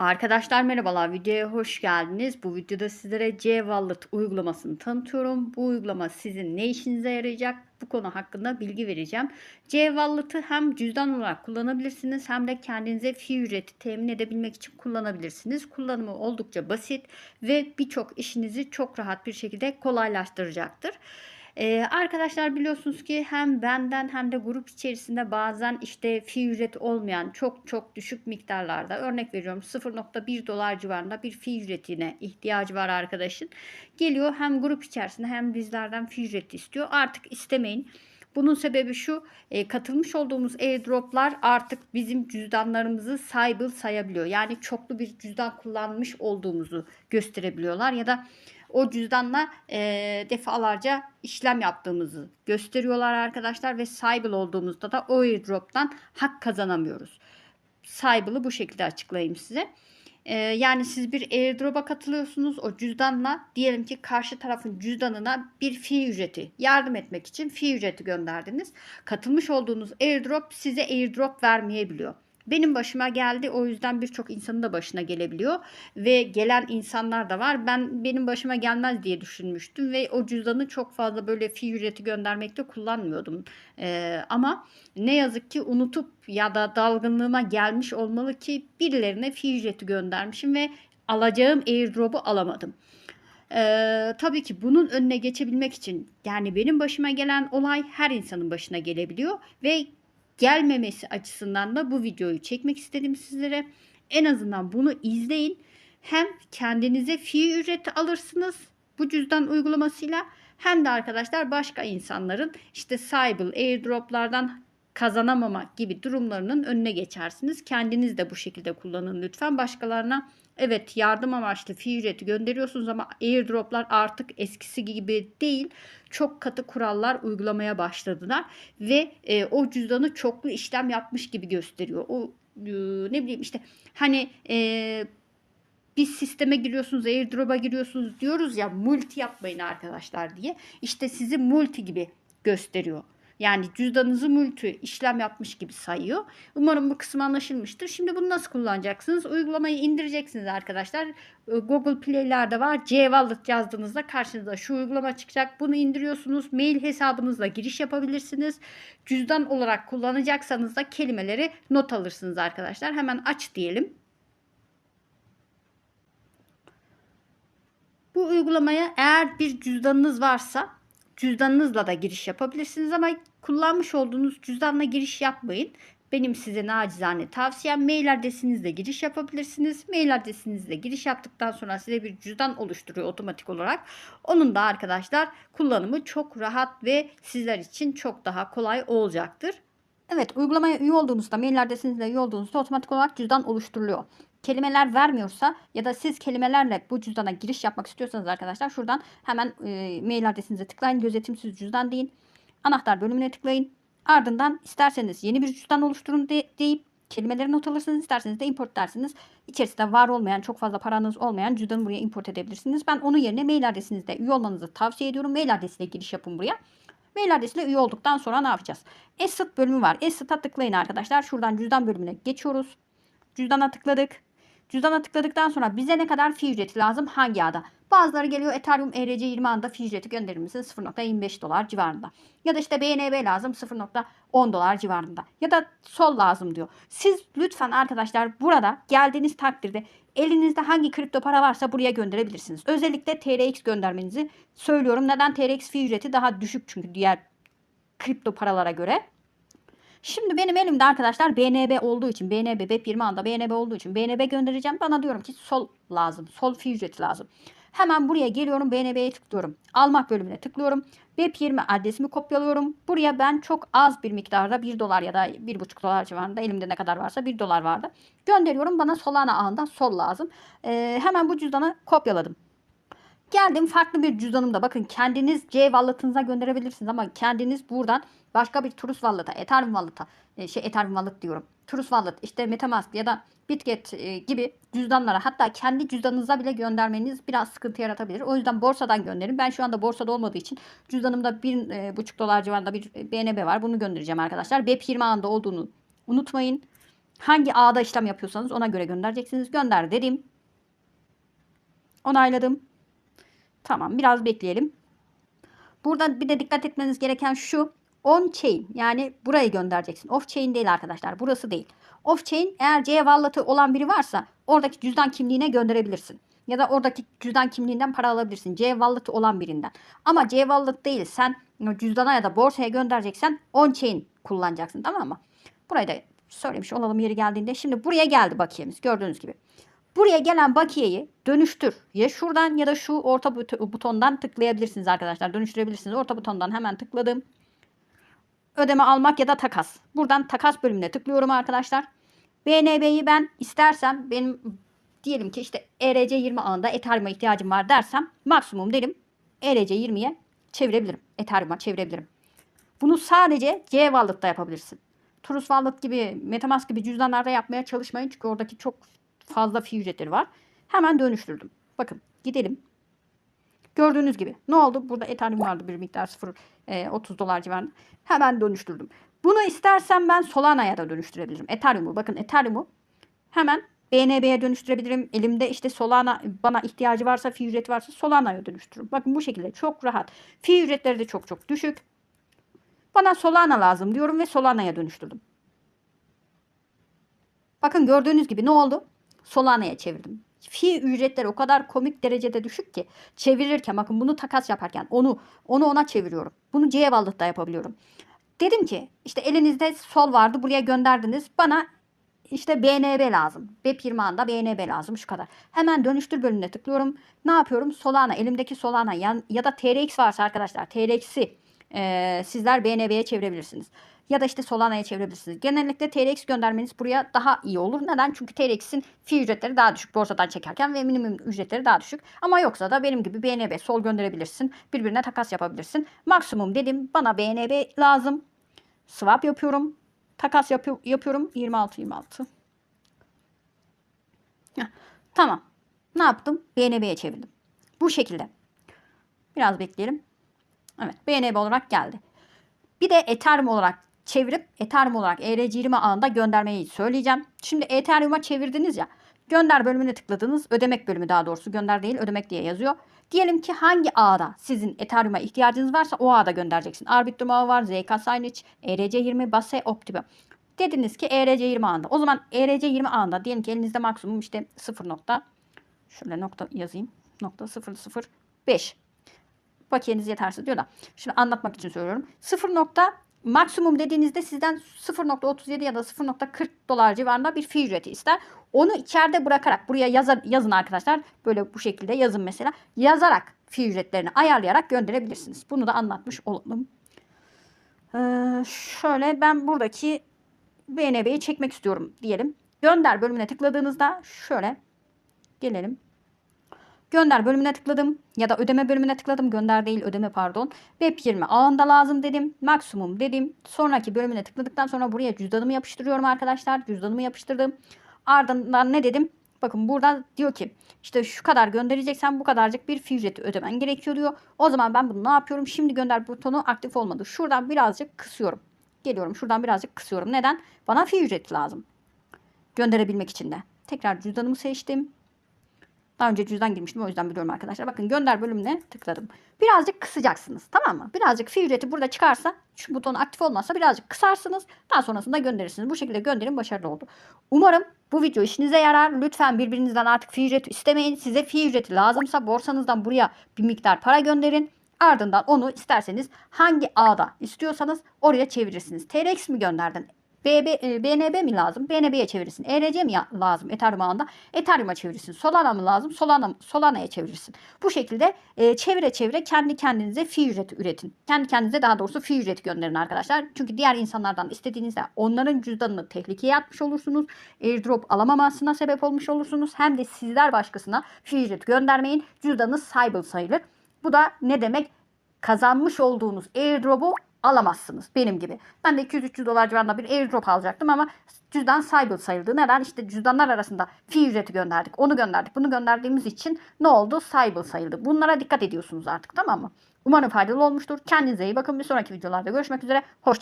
Arkadaşlar merhabalar videoya hoş geldiniz. Bu videoda sizlere C-Wallet uygulamasını tanıtıyorum. Bu uygulama sizin ne işinize yarayacak? Bu konu hakkında bilgi vereceğim. C-Wallet'ı hem cüzdan olarak kullanabilirsiniz hem de kendinize fi ücreti temin edebilmek için kullanabilirsiniz. Kullanımı oldukça basit ve birçok işinizi çok rahat bir şekilde kolaylaştıracaktır. Ee, arkadaşlar biliyorsunuz ki hem benden hem de grup içerisinde bazen işte fi ücreti olmayan çok çok düşük miktarlarda örnek veriyorum 0.1 dolar civarında bir fi ücretine ihtiyacı var arkadaşın. Geliyor hem grup içerisinde hem bizlerden fi ücreti istiyor. Artık istemeyin. Bunun sebebi şu e, katılmış olduğumuz airdroplar artık bizim cüzdanlarımızı sahibi sayabiliyor. Yani çoklu bir cüzdan kullanmış olduğumuzu gösterebiliyorlar ya da o cüzdanla e, defalarca işlem yaptığımızı gösteriyorlar arkadaşlar ve Cybele olduğumuzda da o airdrop'tan hak kazanamıyoruz. Cybele'ı bu şekilde açıklayayım size. E, yani siz bir airdrop'a katılıyorsunuz o cüzdanla diyelim ki karşı tarafın cüzdanına bir fi ücreti yardım etmek için fi ücreti gönderdiniz. Katılmış olduğunuz airdrop size airdrop vermeyebiliyor. Benim başıma geldi. O yüzden birçok insanın da başına gelebiliyor ve gelen insanlar da var. Ben benim başıma gelmez diye düşünmüştüm ve o cüzdanı çok fazla böyle fi ücreti göndermekte kullanmıyordum. Ee, ama ne yazık ki unutup ya da dalgınlığıma gelmiş olmalı ki birilerine fi ücreti göndermişim ve alacağım airdrop'u alamadım. Ee, tabii ki bunun önüne geçebilmek için yani benim başıma gelen olay her insanın başına gelebiliyor ve gelmemesi açısından da bu videoyu çekmek istedim sizlere. En azından bunu izleyin. Hem kendinize fi ücreti alırsınız bu cüzdan uygulamasıyla hem de arkadaşlar başka insanların işte Cybele airdroplardan kazanamamak gibi durumlarının önüne geçersiniz. Kendiniz de bu şekilde kullanın lütfen. Başkalarına evet yardım amaçlı fi ücreti gönderiyorsunuz ama airdroplar artık eskisi gibi değil. Çok katı kurallar uygulamaya başladılar ve e, o cüzdanı çoklu işlem yapmış gibi gösteriyor. O e, ne bileyim işte hani e, biz sisteme giriyorsunuz, airdrop'a giriyorsunuz diyoruz ya multi yapmayın arkadaşlar diye. İşte sizi multi gibi gösteriyor. Yani cüzdanınızı multi işlem yapmış gibi sayıyor. Umarım bu kısım anlaşılmıştır. Şimdi bunu nasıl kullanacaksınız? Uygulamayı indireceksiniz arkadaşlar. Ee, Google Play'lerde var. C-Wallet yazdığınızda karşınıza şu uygulama çıkacak. Bunu indiriyorsunuz. Mail hesabınızla giriş yapabilirsiniz. Cüzdan olarak kullanacaksanız da kelimeleri not alırsınız arkadaşlar. Hemen aç diyelim. Bu uygulamaya eğer bir cüzdanınız varsa cüzdanınızla da giriş yapabilirsiniz ama kullanmış olduğunuz cüzdanla giriş yapmayın. Benim size nacizane tavsiyem mail adresinizle giriş yapabilirsiniz. Mail adresinizle giriş yaptıktan sonra size bir cüzdan oluşturuyor otomatik olarak. Onun da arkadaşlar kullanımı çok rahat ve sizler için çok daha kolay olacaktır. Evet uygulamaya üye olduğunuzda mail adresinizle üye olduğunuzda otomatik olarak cüzdan oluşturuluyor kelimeler vermiyorsa ya da siz kelimelerle bu cüzdana giriş yapmak istiyorsanız arkadaşlar şuradan hemen e, mail adresinize tıklayın. Gözetimsiz cüzdan deyin. Anahtar bölümüne tıklayın. Ardından isterseniz yeni bir cüzdan oluşturun de, deyip kelimeleri not alırsınız. isterseniz de import dersiniz. İçerisinde var olmayan, çok fazla paranız olmayan cüzdanı buraya import edebilirsiniz. Ben onun yerine mail adresinizde üye olmanızı tavsiye ediyorum. Mail adresiyle giriş yapın buraya. Mail adresiyle üye olduktan sonra ne yapacağız? Asset bölümü var. Asset'a tıklayın arkadaşlar. Şuradan cüzdan bölümüne geçiyoruz. Cüzdana tıkladık. Cüzdana tıkladıktan sonra bize ne kadar fi ücreti lazım? Hangi ağda? Bazıları geliyor Ethereum ERC20 anda fi ücreti gönderir misin? 0.25 dolar civarında. Ya da işte BNB lazım 0.10 dolar civarında. Ya da sol lazım diyor. Siz lütfen arkadaşlar burada geldiğiniz takdirde elinizde hangi kripto para varsa buraya gönderebilirsiniz. Özellikle TRX göndermenizi söylüyorum. Neden TRX fi ücreti daha düşük çünkü diğer kripto paralara göre. Şimdi benim elimde arkadaşlar BNB olduğu için BNB BEP20 anda BNB olduğu için BNB göndereceğim. Bana diyorum ki sol lazım. Sol fi ücreti lazım. Hemen buraya geliyorum BNB'ye tıklıyorum. Almak bölümüne tıklıyorum. BEP20 adresimi kopyalıyorum. Buraya ben çok az bir miktarda 1 dolar ya da 1,5 dolar civarında elimde ne kadar varsa 1 dolar vardı. Gönderiyorum bana Solana ağında sol lazım. Ee, hemen bu cüzdanı kopyaladım. Geldim farklı bir cüzdanımda bakın kendiniz C wallet'ınıza gönderebilirsiniz ama kendiniz buradan başka bir Trust Wallet'a, Ethereum Wallet'a, e, şey Ethereum Wallet diyorum. Trust Wallet, işte Metamask ya da Bitget e, gibi cüzdanlara hatta kendi cüzdanınıza bile göndermeniz biraz sıkıntı yaratabilir. O yüzden borsadan gönderin. Ben şu anda borsada olmadığı için cüzdanımda 1,5 dolar civarında bir BNB var. Bunu göndereceğim arkadaşlar. BEP 20 anda olduğunu unutmayın. Hangi ağda işlem yapıyorsanız ona göre göndereceksiniz. Gönder dedim. Onayladım. Tamam biraz bekleyelim. Burada bir de dikkat etmeniz gereken şu. On chain yani burayı göndereceksin. Off chain değil arkadaşlar. Burası değil. Off chain eğer C wallet'ı olan biri varsa oradaki cüzdan kimliğine gönderebilirsin. Ya da oradaki cüzdan kimliğinden para alabilirsin. C wallet'ı olan birinden. Ama C wallet değil sen cüzdana ya da borsaya göndereceksen on chain kullanacaksın tamam mı? Burayı da söylemiş olalım yeri geldiğinde. Şimdi buraya geldi bakiyemiz gördüğünüz gibi. Buraya gelen bakiyeyi dönüştür. Ya şuradan ya da şu orta but- butondan tıklayabilirsiniz arkadaşlar. Dönüştürebilirsiniz. Orta butondan hemen tıkladım. Ödeme almak ya da takas. Buradan takas bölümüne tıklıyorum arkadaşlar. BNB'yi ben istersem benim diyelim ki işte E ERC20 ağında Ethereum'a ihtiyacım var dersem maksimum derim ERC20'ye çevirebilirim. Ethereum'a çevirebilirim. Bunu sadece C Wallet'ta yapabilirsin. Trust Wallet gibi, Metamask gibi cüzdanlarda yapmaya çalışmayın. Çünkü oradaki çok fazla fee ücretleri var. Hemen dönüştürdüm. Bakın gidelim. Gördüğünüz gibi. Ne oldu? Burada Ethereum vardı bir miktar 0 e, 30 dolar civarında. Hemen dönüştürdüm. Bunu istersem ben Solana'ya da dönüştürebilirim. Ethereum'u. Bakın Ethereum'u hemen BNB'ye dönüştürebilirim. Elimde işte Solana bana ihtiyacı varsa, fee ücreti varsa Solana'ya dönüştürürüm. Bakın bu şekilde çok rahat. Fee ücretleri de çok çok düşük. Bana Solana lazım diyorum ve Solana'ya dönüştürdüm. Bakın gördüğünüz gibi ne oldu? Solana'ya çevirdim. Fee ücretleri o kadar komik derecede düşük ki çevirirken bakın bunu takas yaparken onu onu ona çeviriyorum. Bunu C Wallet'ta yapabiliyorum. Dedim ki işte elinizde sol vardı buraya gönderdiniz. Bana işte BNB lazım. BEP20 anda BNB lazım şu kadar. Hemen dönüştür bölümüne tıklıyorum. Ne yapıyorum? Solana elimdeki Solana ya, ya da TRX varsa arkadaşlar TRX'i e, sizler BNB'ye çevirebilirsiniz. Ya da işte Solana'ya çevirebilirsiniz. Genellikle TRX göndermeniz buraya daha iyi olur. Neden? Çünkü TRX'in fee ücretleri daha düşük borsadan çekerken ve minimum ücretleri daha düşük. Ama yoksa da benim gibi BNB sol gönderebilirsin. Birbirine takas yapabilirsin. Maksimum dedim bana BNB lazım. Swap yapıyorum. Takas yapı- yapıyorum. 26 26. Heh, Tamam. Ne yaptım? BNB'ye çevirdim. Bu şekilde. Biraz bekleyelim. Evet. BNB olarak geldi. Bir de Ethereum olarak çevirip Ethereum olarak ERC20 ağında göndermeyi söyleyeceğim. Şimdi Ethereum'a çevirdiniz ya. Gönder bölümüne tıkladınız. Ödemek bölümü daha doğrusu. Gönder değil ödemek diye yazıyor. Diyelim ki hangi ağda sizin Ethereum'a ihtiyacınız varsa o ağda göndereceksin. Arbitrum ağı var, ZK Signage, ERC20, Base, Optimum. Dediniz ki ERC20 ağında. O zaman ERC20 ağında diyelim ki elinizde maksimum işte 0 nokta şöyle nokta yazayım. Nokta 005 bakiyeniz yetersiz diyor da. Şimdi anlatmak için söylüyorum. 0 nokta maksimum dediğinizde sizden 0.37 ya da 0.40 dolar civarında bir fee ücreti ister. Onu içeride bırakarak buraya yazar, yazın arkadaşlar. Böyle bu şekilde yazın mesela. Yazarak fee ücretlerini ayarlayarak gönderebilirsiniz. Bunu da anlatmış olalım. Ee, şöyle ben buradaki BNB'yi çekmek istiyorum diyelim. Gönder bölümüne tıkladığınızda şöyle gelelim. Gönder bölümüne tıkladım ya da ödeme bölümüne tıkladım. Gönder değil ödeme pardon. Web20 ağında lazım dedim. Maksimum dedim. Sonraki bölümüne tıkladıktan sonra buraya cüzdanımı yapıştırıyorum arkadaşlar. Cüzdanımı yapıştırdım. Ardından ne dedim? Bakın burada diyor ki işte şu kadar göndereceksen bu kadarcık bir fee ücreti ödemen gerekiyor diyor. O zaman ben bunu ne yapıyorum? Şimdi gönder butonu aktif olmadı. Şuradan birazcık kısıyorum. Geliyorum şuradan birazcık kısıyorum. Neden? Bana fee ücreti lazım. Gönderebilmek için de. Tekrar cüzdanımı seçtim. Daha önce cüzdan girmiştim o yüzden biliyorum arkadaşlar. Bakın gönder bölümüne tıkladım. Birazcık kısacaksınız tamam mı? Birazcık fee ücreti burada çıkarsa şu buton aktif olmazsa birazcık kısarsınız. Daha sonrasında gönderirsiniz. Bu şekilde gönderim başarılı oldu. Umarım bu video işinize yarar. Lütfen birbirinizden artık fee ücreti istemeyin. Size fee ücreti lazımsa borsanızdan buraya bir miktar para gönderin. Ardından onu isterseniz hangi ağda istiyorsanız oraya çevirirsiniz. TRX mi gönderdin? BB, e, BNB mi lazım? BNB'ye çevirirsin. ERC mi lazım Ethereum ağında? Ethereum'a çevirirsin. Solana mı lazım? Solana, Solana'ya çevirirsin. Bu şekilde e, çevire çevire kendi kendinize fee ücreti üretin. Kendi kendinize daha doğrusu fee ücreti gönderin arkadaşlar. Çünkü diğer insanlardan istediğinizde onların cüzdanını tehlikeye atmış olursunuz. Airdrop alamamasına sebep olmuş olursunuz. Hem de sizler başkasına fee ücreti göndermeyin. Cüzdanınız cyber sayılır. Bu da ne demek? Kazanmış olduğunuz airdrop'u alamazsınız benim gibi. Ben de 200-300 dolar civarında bir airdrop alacaktım ama cüzdan cyber sayıldı. Neden? İşte cüzdanlar arasında fee ücreti gönderdik. Onu gönderdik. Bunu gönderdiğimiz için ne oldu? Cyber sayıldı. Bunlara dikkat ediyorsunuz artık tamam mı? Umarım faydalı olmuştur. Kendinize iyi bakın. Bir sonraki videolarda görüşmek üzere. Hoşçakalın.